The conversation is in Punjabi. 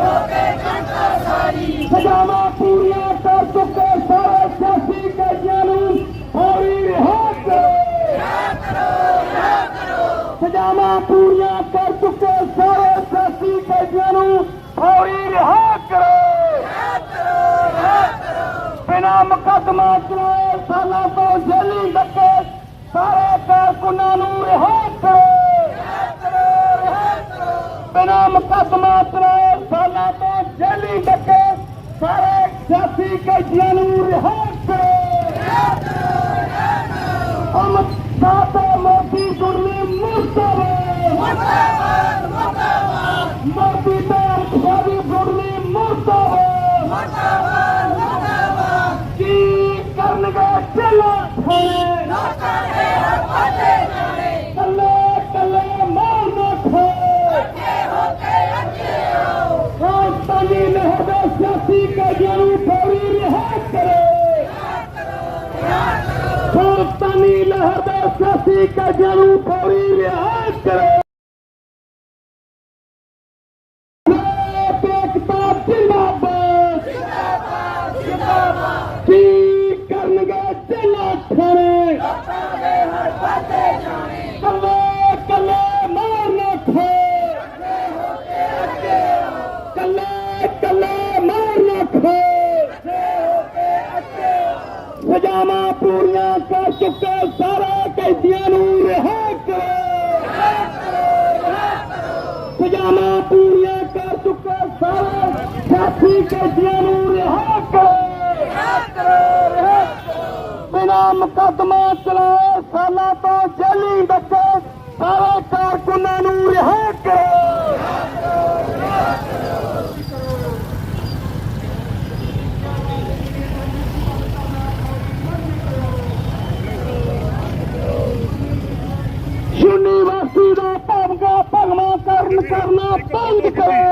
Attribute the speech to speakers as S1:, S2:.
S1: ਹੋ ਕੇ ਜਨਤਾ ਸਾਰੀ। ਸਜਾਵਾ ਪੂਰੀਆਂ ਕਰ ਚੁੱਕੇ ਸਾਰੇ ਸਿਆਸੀ ਕੈਦੀਆਂ ਨੂੰ। ਹੋਰੀ ਰਿਹਾ ਕਰੋ। ਰਿਹਾ ਕਰੋ ਰਿਹਾ ਕਰੋ ਸਜਾਵਾ ਪੂਰੀਆਂ ਕਰ ਚੁੱਕੇ ਸਾਰੇ ਸਿਆਸੀ ਕੈਦੀਆਂ ਨੂੰ। ਹੋਰੀ ਰਿਹਾ ਕਰੋ। ਰਿਹਾ ਕਰੋ ਰਿਹਾ ਕਰੋ ਬਿਨਾ ਮੁਕਦਮਾ ਚਲਾਏ ਸਾਲਾਂ ਤੋਂ ਜੇਲੀ ਡੱਕੇ ਸਾਰੇ ਕਾਰਕੁਨਾਂ ਨੂੰ ਰਿਹਾ ਕਰੋ ਰਿਹਾ ਕਰੋ ਰਿਹਾ ਕਰੋ। ਬਿਨਾ ਮੁਕਦਮਾ ਚਲਾਏ ਤੋਂ ਜੇਲੀ ਧੱਕੇ ਸਾਰੇ ਸਿਆਸੀ ਕੈਦੀਆਂ ਨੂੰ ਰਿਹਾ ਕਰੋ ਅਮਰ ਸਾਤੇ ਮੋਦੀ ਗੁਰਮੀ ਮੁਰਦਾਬਾਦ ਮੋਦੀ ਤੇ ਅਰਖਵਾਦੀ ਗੁਰਮੀ ਮੁਰਦਾਬਾਦ ਕੀ ਕਰਨਗੇ ਚੱਲਾ ਥਾਣੇ ਕੱਲੇ फौरी रिहाज करे सुल्तानी लहदा शशि का जरूर फौरी रिहाज करे ਸਜ਼ਾਵਾਂ ਪੂਰੀਆਂ ਕਰ ਚੁੱਕੇ ਸਾਰੇ ਕੈਦੀਆਂ ਨੂੰ ਰਿਹਾ ਕਰੋ ਸਜ਼ਾਵਾਂ ਪੂਰੀਆਂ ਕਰ ਚੁੱਕੇ ਸਾਰੇ ਸਾਥੀ ਕੈਦੀਆਂ ਨੂੰ ਰਿਹਾ ਕਰੋ ਬਿਨਾ ਮੁਕੱਦਮਾ ਚਲਾਏ ਸਾਲਾਂ ਤੋਂ ਜੇਲੀ ਧੱਕੇ ਸਾਰੇ ਕਾਰਕੁਨਾਂ чернокарнатальников!